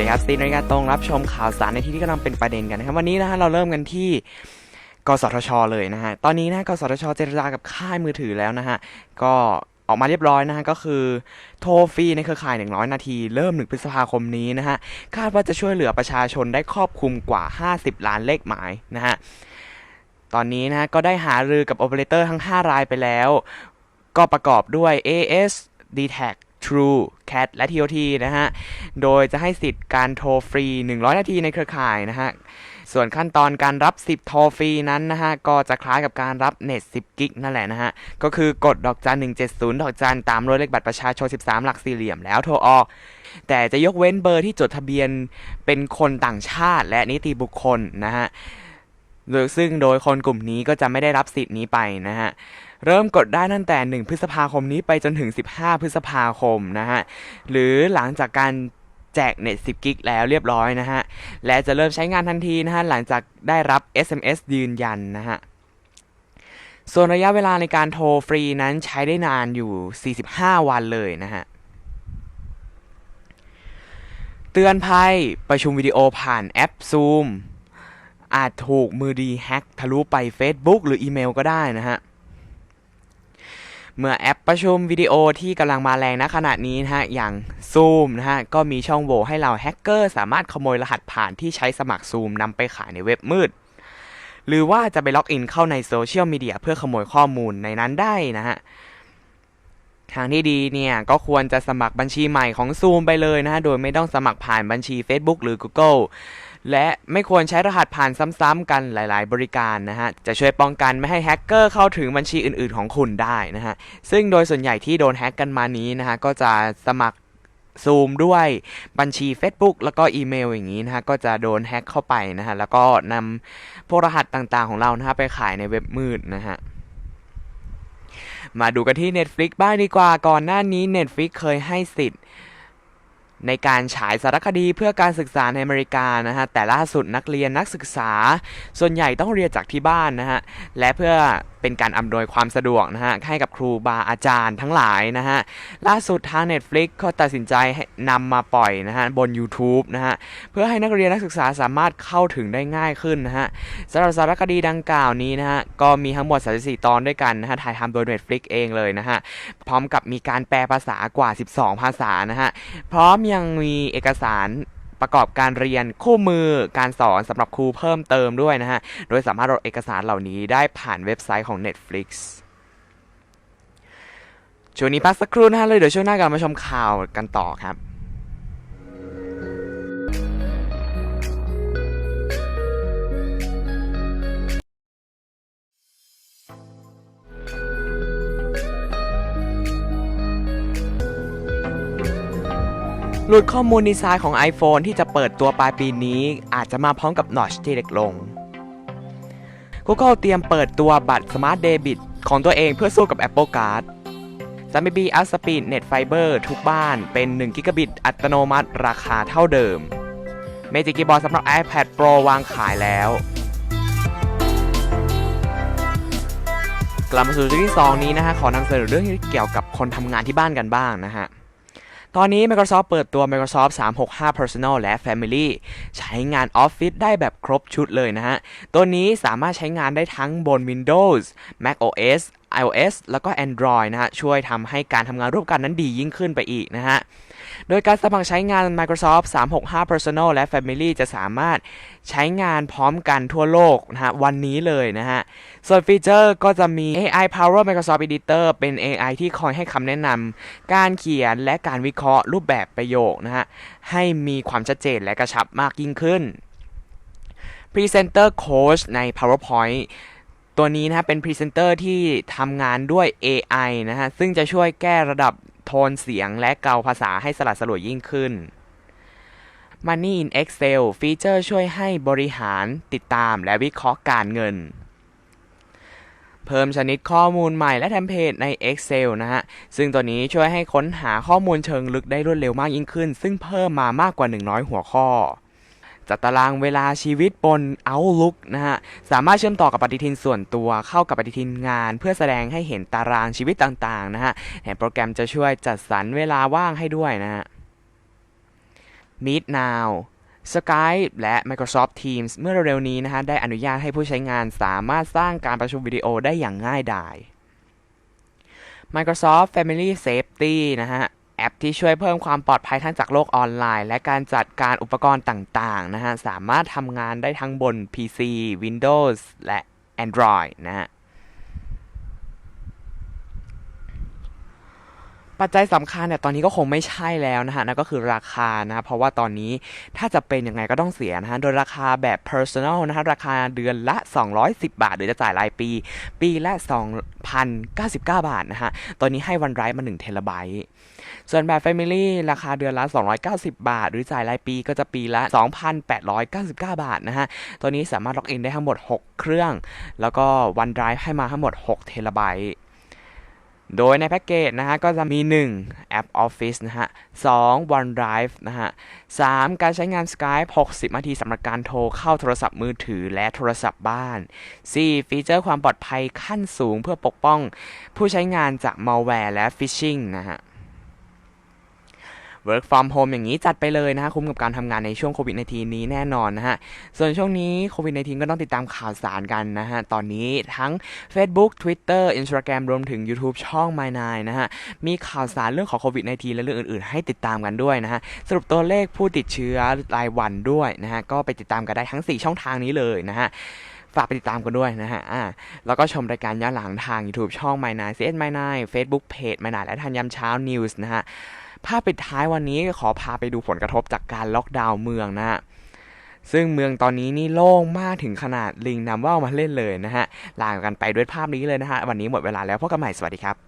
ดีครับซีนาฬิกาตรงรับชมข่าวสารในที่ที่กำลังเป็นประเด็นกันนะครับ วันนี้นะฮะเราเริ่มกันที่กสทช เลยนะฮะ ตอนนี้นะกสทช เจรจากับค่ายมือถือแล้วนะฮะ ก็ออกมาเรียบร้อยนะฮะ ก็คือโทรฟรีในเครือข่าย 100 นาที เริ่ม1พฤษภาคมนี้นะฮะ คาดว่าจะช่วยเหลือประชาชนได้ครอบคลุมกว่า 50 ล้านเลขหมายนะฮะ ตอนนี้นะฮะก็ได้หารือกับโอเปอเรเตอร์ทั้ง 5 รายไปแล้ว ก็ประกอบด้วย AS d t a c True Cat และ TOT นะฮะ โดยจะให้สิทธิ์การโทรฟรี 100 นาทีในเครือข่ายนะฮะ ส่วนขั้นตอนการรับสิทธิ์โทรฟรีนั้นนะฮะ ก็จะคล้ายกับการรับเน็ต 10 กิกนั่นแหละนะฮะ ก็คือกดดอกจัน 170 ดอกจันตามรวยเลขบัตรประชาชน 13 หลักสี่เหลี่ยมแล้วโทรออก แต่จะยกเว้นเบอร์ที่จดทะเบียนเป็นคนต่างชาติและนิติบุคคลนะฮะโดยซึ่งโดยคนกลุ่มนี้ก็จะไม่ได้รับสิทธิ์นี้ไปนะฮะ เริ่มกดได้ตั้งแต่ 1 พฤษภาคมนี้ไปจนถึง 15 พฤษภาคมนะฮะ หรือหลังจากการแจกเน็ต10 กิกแล้วเรียบร้อยนะฮะ และจะเริ่มใช้งานทันทีนะฮะ หลังจากได้รับ SMS ยืนยันนะฮะส่วนระยะเวลาในการโทรฟรีนั้นใช้ได้นานอยู่ 45 วันเลยนะฮะ เตือนภัยประชุมวิดีโอผ่านแอป Zoom อาจถูกมือดีแฮ็กทะลุไป Facebook หรืออีเมลก็ได้นะฮะ เมื่อแอปประชุมวิดีโอที่กำลังมาแรงณขณะนี้นะฮะ อย่าง Zoom นะฮะ ก็มีช่องโหว่ให้เราแฮกเกอร์สามารถขโมยรหัสผ่านที่ใช้สมัคร Zoom นำไปขายในเว็บมืด หรือว่าจะไปล็อกอินเข้าในโซเชียลมีเดียเพื่อขโมยข้อมูลในนั้นได้นะฮะทางที่ดีเนี่ยก็ควรจะสมัครบัญชีใหม่ของ Zoom ไปเลยนะฮะ โดยไม่ต้องสมัครผ่านบัญชี Facebook หรือ Google และไม่ควรใช้รหัสผ่านซ้ำๆกันหลาย ๆ บริการนะฮะ จะช่วยป้องกันไม่ให้แฮกเกอร์เข้าถึงบัญชีอื่น ๆ ของคุณได้นะฮะ ซึ่งโดยส่วนใหญ่ที่โดนแฮกกันมานี้นะฮะ ก็จะสมัครซูมด้วยบัญชี Facebook แล้วก็อีเมลอย่างนี้นะฮะ ก็จะโดนแฮกเข้าไปนะฮะ แล้วก็นำพวกรหัสต่างๆของเรานะฮะไปขายในเว็บมืดนะฮะมาดูกันที่ Netflix บ้างดีกว่าก่อนหน้านี้ Netflix เคยให้สิทธิ์ ในการฉายสารคดีเพื่อการศึกษาในอเมริกานะฮะแต่ล่าสุดนักเรียนนักศึกษา ส่วนใหญ่ต้องเรียนจากที่บ้านนะฮะและเพื่อ เป็นการอำนวยความสะดวกนะฮะให้กับครูบาอาจารย์ทั้งหลายนะฮะล่าสุดทาง Netflix ก็ตัดสินใจให้นำมาปล่อยนะฮะบน YouTube นะฮะเพื่อให้นักเรียนนักศึกษาสามารถเข้าถึงได้ง่ายขึ้นนะฮะสำหรับสารคดีดังกล่าวนี้นะฮะก็มีทั้งหมด 34 ตอนด้วยกันนะฮะถ่ายทำโดย Netflix เองเลยนะฮะพร้อมกับมีการแปลภาษากว่า 12 ภาษานะฮะพร้อมยังมีเอกสาร ประกอบการเรียนคู่มือการสอนสำหรับครูเพิ่มเติมด้วยนะฮะ โดยสามารถโหลดเอกสารเหล่านี้ได้ผ่านเว็บไซต์ของ Netflix ช่วงนี้พักสักครู่นะฮะเลยเดี๋ยวช่วงหน้ากลับมาชมข่าวกันต่อครับ หลุดข้อมูลดีไซน์ของ iPhone ที่จะเปิดตัวปลายปีนี้ อาจจะมาพร้อมกับนอชที่เล็กลง Google เตรียมเปิดตัวบัตร Smart Debit ของตัวเองเพื่อสู้กับ Apple Card ซัมบีบีอัพสปีดเน็ตไฟเบอร์ทุกบ้านเป็น1กิกะบิตอัตโนมัติราคาเท่าเดิม Magic Keyboard สำหรับ iPad Pro วางขายแล้ว กลับมาสู่ช่วงที่ 2 นี้นะฮะ ขอนำเสนอเรื่องที่เกี่ยวกับคนทำงานที่บ้านกันบ้างนะฮะ ตอนนี้ Microsoft เปิดตัว Microsoft 365 Personal และ Family ใช้งาน Office ได้แบบครบชุดเลยนะฮะ ตัวนี้สามารถใช้งานได้ทั้งบน Windows Mac OS iOS แล้วก็ Android นะฮะ ช่วยทำให้การทำงานร่วมกันนั้นดียิ่งขึ้นไปอีกนะฮะ โดยการสมัครใช้งาน Microsoft 365 Personal และ Family จะสามารถใช้งานพร้อมกันทั่วโลกนะฮะวันนี้เลยนะฮะ ส่วนฟีเจอร์ก็จะมี AI Power Microsoft Editor เป็น AI ที่คอยให้คำแนะนำการเขียนและการวิเคราะห์รูปแบบประโยคนะฮะให้มีความชัดเจนและกระชับมากยิ่งขึ้น Presenter Coach ใน PowerPoint ตัวนี้นะฮะเป็นพรีเซนเตอร์ที่ทำงานด้วย AI นะฮะ ซึ่งจะช่วยแก้ระดับ โทนเสียงและเกาภาษาให้สลัดสลวยยิ่งขึ้น Money in Excel ฟีเจอร์ช่วยให้บริหารติดตามและวิเคราะห์การเงิน เพิ่มชนิดข้อมูลใหม่และเทมเพลตใน Excel นะฮะ ซึ่งตัวนี้ช่วยให้ค้นหาข้อมูลเชิงลึกได้รวดเร็วมากยิ่งขึ้น ซึ่งเพิ่มมามากกว่า 100 หัวข้อ จัดตารางเวลาชีวิตบน Outlook นะฮะ สามารถเชื่อมต่อกับปฏิทินส่วนตัวเข้ากับปฏิทินงาน เพื่อแสดงให้เห็นตารางชีวิตต่างๆนะฮะแโปรแกรมจะช่วยจัดสรรเวลาว่างให้ด้วยนะฮะ Meet Now Skype และ Microsoft Teams เมื่อเร็วๆนี้นะฮะ ได้อนุญาตให้ผู้ใช้งานสามารถสร้างการประชุมวิดีโอได้อย่างง่ายดาย Microsoft Family Safety นะฮะ แอปที่ช่วยเพิ่มความปลอดภัยทั้งจากโลกออนไลน์ และการจัดการอุปกรณ์ต่างๆนะฮะ สามารถทำงานได้ทั้งบน PC Windows และ Android นะฮะ ปัจจัยสำคัญเนี่ยตอนนี้ก็คงไม่ใช่แล้วนะฮะนั่นก็คือราคานะเพราะว่าตอนนี้ถ้าจะเป็นยังไงก็ต้องเสียนะฮะโดยราคาแบบ personal นะฮะราคาเดือนละ 210 บาท หรือจะจ่ายรายปี ปีละ 2,099 บาทนะฮะตอนนี้ให้วันไรมา1เทราไบต์ส่วนแบบ Family ราคาเดือนละ 290 บาท หรือจ่ายรายปีก็จะปีละ 2,899 บาทนะฮะตัวนี้สามารถล็อกอินได้ทั้งหมด 6 เครื่อง แล้วก็วันไรฟ์ให้มาทั้งหมด6เทราไบต์ โดยในแพ็กเกจนะฮะก็จะมี 1 แอป Office นะฮะ2 OneDrive นะฮะ3การใช้งาน Skype 60 นาทีสำหรับการโทรเข้าโทรศัพท์มือถือและโทรศัพท์บ้าน 4 ฟีเจอร์ความปลอดภัยขั้นสูงเพื่อปกป้อง ผู้ใช้งานจาก malware และ phishing นะฮะ Work from home อย่างนี้จัดไปเลยนะฮะคุ้มกับการทำงานในช่วงโควิด -19 นี้แน่นอนนะฮะ ส่วนช่วงนี้โควิด -19 ก็ต้องติดตามข่าวสารกันนะฮะ ตอนนี้ทั้ง Facebook Twitter Instagram รวมถึง YouTube ช่อง My 9นะฮะ มีข่าวสารเรื่องของโควิด -19 และเรื่องอื่นๆ ให้ติดตามกันด้วยนะฮะ สรุปตัวเลขผู้ติดเชื้อรายวันด้วยนะฮะ ก็ไปติดตามกันได้ทั้ง 4 ช่องทางนี้เลยนะฮะฝากไปติดตามกันด้วยนะฮะ อ่า แล้วก็ชมรายการย้อนหลังทาง YouTube ช่อง My 9 CS My 9 Facebook Page My 9และทันยามเช้า News นะฮะ ภาพปิดท้ายวันนี้ขอพาไปดูผลกระทบจากการล็อกดาวน์เมืองนะฮะซึ่งเมืองตอนนี้นี่โล่งมากถึงขนาดลิงนำว่าวมาเล่นเลยนะฮะลากันไปด้วยภาพนี้เลยนะฮะวันนี้หมดเวลาแล้วพบกันใหม่สวัสดีครับ